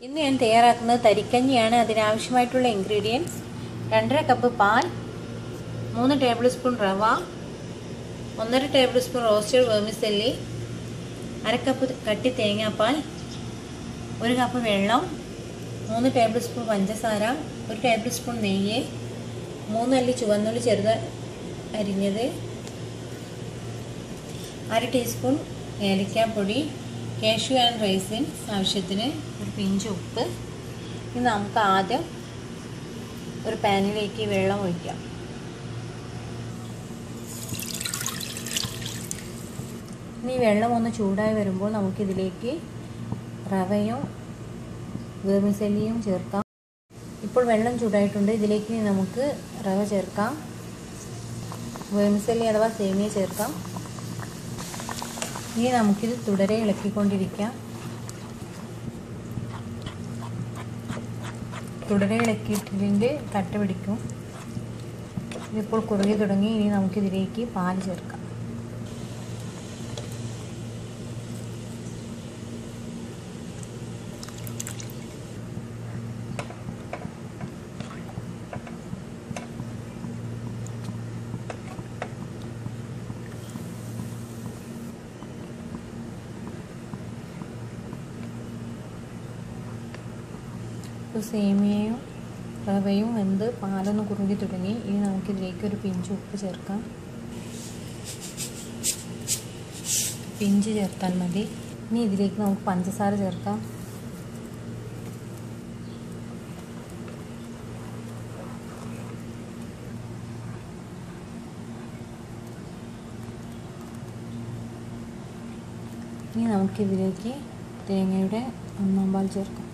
ഇന്ന് ഞാൻ തയ്യാറാക്കുന്നത് തരിക്കഞ്ഞിയാണ്. അതിനാവശ്യമായിട്ടുള്ള ഇൻഗ്രീഡിയൻസ് രണ്ടര കപ്പ് പാൽ മൂന്ന് ടേബിൾ സ്പൂൺ റവ ഒന്നര ടേബിൾ സ്പൂൺ റോസ്റ്റഡ് വേമിസെല്ലി അരക്കപ്പ് കപ്പ് കട്ടി തേങ്ങാപ്പാൽ ഒരു കപ്പ് വെള്ളം മൂന്ന് ടേബിൾ സ്പൂൺ പഞ്ചസാര ഒരു ടേബിൾ സ്പൂൺ നെയ്യ് മൂന്നല്ലി ചുവന്നുള്ളി ചെറുത് അരിഞ്ഞത് അര ടീസ്പൂൺ ഏലക്കാപ്പൊടി കാഷ്യൂ ആൻഡ് റൈസിൻസ് ആവശ്യത്തിന് ഒരു പിഞ്ച് ഉപ്പ്. ഇനി നമുക്ക് ആദ്യം ഒരു പാനിലേക്ക് വെള്ളം ഒഴിക്കാം. ഇനി വെള്ളം ഒന്ന് ചൂടായി വരുമ്പോൾ നമുക്കിതിലേക്ക് റവയും വേർമിസെല്ലിയും ചേർക്കാം. ഇപ്പോൾ വെള്ളം ചൂടായിട്ടുണ്ട്. ഇതിലേക്ക് നമുക്ക് റവ ചേർക്കാം. വേർമിസെല്ലി അഥവാ സേമിയ ചേർക്കാം. ഇനി നമുക്കിത് തുടരെ ഇളക്കിക്കൊണ്ടിരിക്കാം. തുടരെ ഇളക്കിയിട്ടിതിന്റെ തട്ട് പിടിക്കും. ഇതിപ്പോൾ കുറുകി തുടങ്ങി ഇനി നമുക്കിതിലേക്ക് പാൽ ചേർക്കാം. ഇപ്പോൾ സേമിയയും റവയും വെന്ത് പാലൊന്ന് കുറുകി തുടങ്ങി. ഇനി നമുക്കിതിലേക്ക് ഒരു പിഞ്ച് ഉപ്പ് ചേർക്കാം. പിഞ്ച് ചേർത്താൽ മതി. ഇനി ഇതിലേക്ക് നമുക്ക് പഞ്ചസാര ചേർക്കാം. ഇനി നമുക്കിതിലേക്ക് തേങ്ങയുടെ ഒന്നാം പാൽ ചേർക്കാം.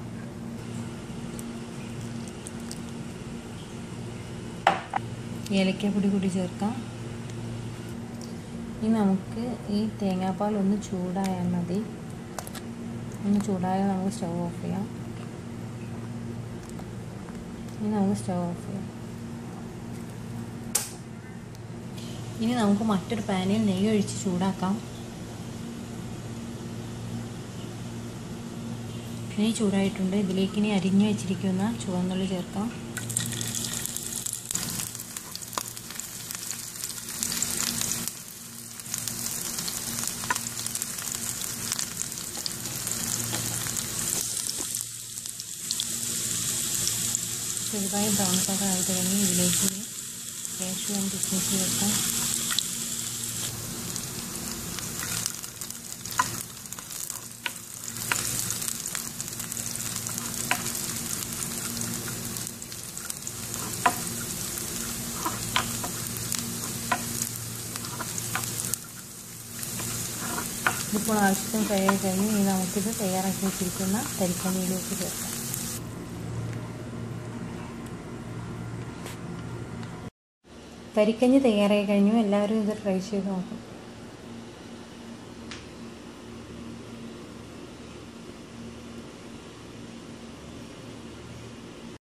ഏലക്കാപ്പൊടി കൂടി ചേർക്കാം. ഇനി നമുക്ക് ഈ തേങ്ങാപ്പാൽ ഒന്ന് ചൂടായാൽ മതി. ഒന്ന് ചൂടായാൽ നമുക്ക് സ്റ്റവ് ഓഫ് ചെയ്യാം. ഇനി നമുക്ക് സ്റ്റവ് ഓഫ് ചെയ്യാം. ഇനി നമുക്ക് മറ്റൊരു പാനിൽ നെയ്യ് ഒഴിച്ച് ചൂടാക്കാം. നെയ്യ് ചൂടായിട്ടുണ്ട്. ഇതിലേക്ക് ഇനി അരിഞ്ഞു വെച്ചിരിക്കുന്ന ചുവന്നുള്ളി ചേർക്കാം. ചെറുതായി ബ്രൗൺ കളർ ആയി തുടങ്ങി. ഇതിലേക്ക് കാഷ്യൂ ആൻഡ് കിസ്മിസ് ചേർക്കാം ഇതിപ്പോൾ ആവശ്യത്തിന് ഫ്രൈ ആയി കഴിഞ്ഞ് ഇനി നമുക്കിത് തയ്യാറാക്കി വെച്ചിരിക്കുന്ന തരിക്കണിയിലേക്ക് ചേർക്കാം തരിക്കഞ്ഞി തയ്യാറായി കഴിഞ്ഞു. എല്ലാവരും ഇത് ട്രൈ ചെയ്ത് നോക്കും